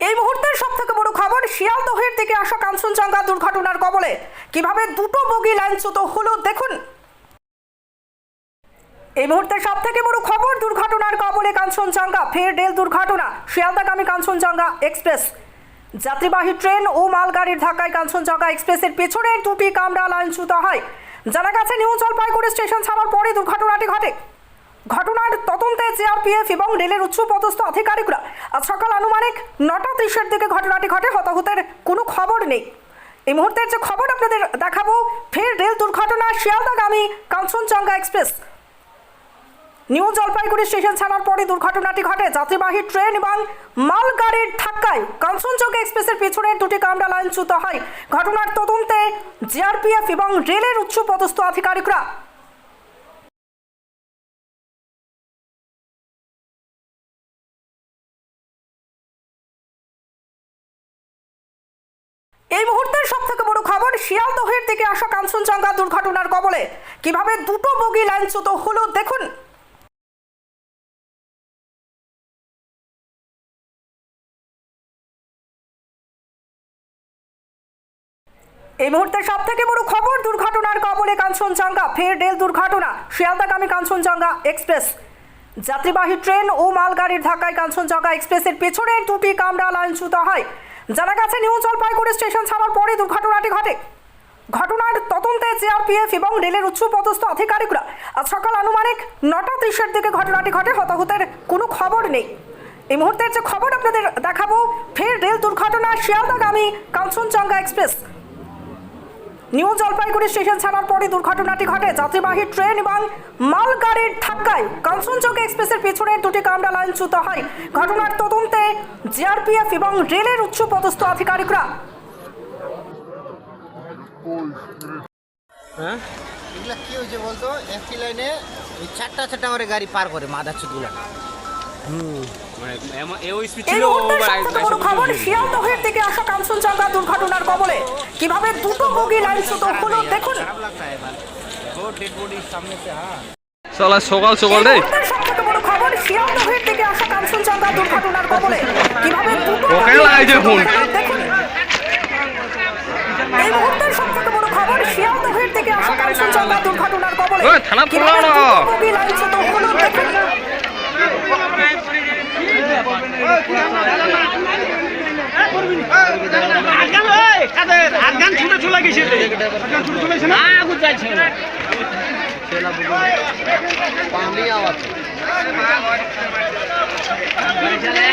এই মুহূর্তের সব থেকে বড় খবর শিয়ালদহের থেকে আসা কাঞ্চনজঙ্ঘা দুর্ঘটনার কবলে। কীভাবে দুটো বগি লাইনচ্যুত হলো দেখুন। এই মুহূর্তে সব থেকে বড় খবর, দুর্ঘটনার কবলে কাঞ্চনজঙ্ঘা, ফের রেল দুর্ঘটনা, শিয়ালদাগামী কাঞ্চনজঙ্ঘা এক্সপ্রেস। যাত্রীবাহী ট্রেন ও মালগাড়ির ধাক্কায় কাঞ্চনজঙ্ঘা এক্সপ্রেসের পেছনের দুটি কামরা লাইনচ্যুত হয়। জানা গেছে, নিউ জলপাইগুড়ি স্টেশন ছাড়ার পরে দুর্ঘটনাটি ঘটে। ঘটনার তদন্তে জিআরপিএফ এবং রেলের উচ্চ পদস্থ আধিকারিকরা সকাল আনুমানিক নটা ত্রিশের দিকে ঘটনাটি ঘটে। হতাহতের কোনো খবর নেই। এই মুহূর্তের যে খবর আপনাদের দেখাবো, ফের রেল দুর্ঘটনা শিয়ালদাগামী Kanchenjunga express. New Jalpaiguri station ছাড়ার পরে দুর্ঘটনাটি ঘটে। যাত্রীবাহী ট্রেন এবং মালগাড়ির ধাক্কায় কাঞ্চনজঙ্ঘা এক্সপ্রেসের পিছনের দুটি কামরা লাইনচ্যুত হয়। ঘটনার তদন্তে জিআরপিএফ এবং রেলের উচ্চ পদস্থ আধিকারিকরা এই মুহূর্তের সব থেকে বড় খবর, শিয়ালদহের থেকে আসা কাঞ্চনজঙ্ঘা দুর্ঘটনার কবলে। কীভাবে দুটো বগি লাইনচ্যুত হলো দেখুন। এই মুহূর্তে সব থেকে বড় খবর, দুর্ঘটনার কবলে কাঞ্চনজঙ্ঘা, ফের রেল দুর্ঘটনা, শিয়ালদাগামী কাঞ্চনজঙ্ঘা এক্সপ্রেস। যাত্রীবাহী ট্রেন ও মালগাড়ির ধাক্কায় কাঞ্চনজঙ্ঘা এক্সপ্রেসের পেছনের দুটি কামরা লাইনচ্যুত হয়। জানা গেছে নিউ জলপাইগুড়ি স্টেশন ছাড়ার পরে দুর্ঘটনাটি ঘটে। ঘটনার তদন্তে জিআরপিএফ এবং রেলের উচ্চ পদস্থ আধিকারিকরা আজ সকাল আনুমানিক নটা ত্রিশের দিকে ঘটনাটি ঘটে, হতাহতের কোনো খবর নেই। এই মুহূর্তের যে খবর আপনাদের দেখাবো, ফের রেল দুর্ঘটনা শিয়ালদাগামী Kanchenjunga express. New Jalpaiguri station ছাড়ার পরে দুর্ঘটনাটি ঘটে। যাত্রীবাহী ট্রেন এবং মালগাড়ির ধাক্কায় কাঞ্চনজঙ্ঘা এক্সপ্রেসের পেছনের দুটি কামরা লাইনচ্যুত হয়। ঘটনার তদন্তে জিআরপিএফ এবং রেলের উচ্চ পদস্থ আধিকারিকরা। হ্যাঁ? এগুলা কি হয়েছে বলতো? একটি লাইনে ওই চারটা চারটা করে গাড়ি পার করে মাদার চুদগুলা মানে এই মুহূর্তে আইসা বড় খবর শিয়ালদহের থেকে আসা কাঞ্চনজঙ্ঘা দুর্ঘটনার কবলে। কীভাবে দুটো বগি লাইন শুধু হলো দেখুন। সালা সকাল সকাল রে। ওকে লাগাইছে ফোন। এই মুহূর্তের সবথেকে বড় খবর শিয়ালদহ থেকে আসা দুর্ঘটনার কবলে। থানা ছুটে চলে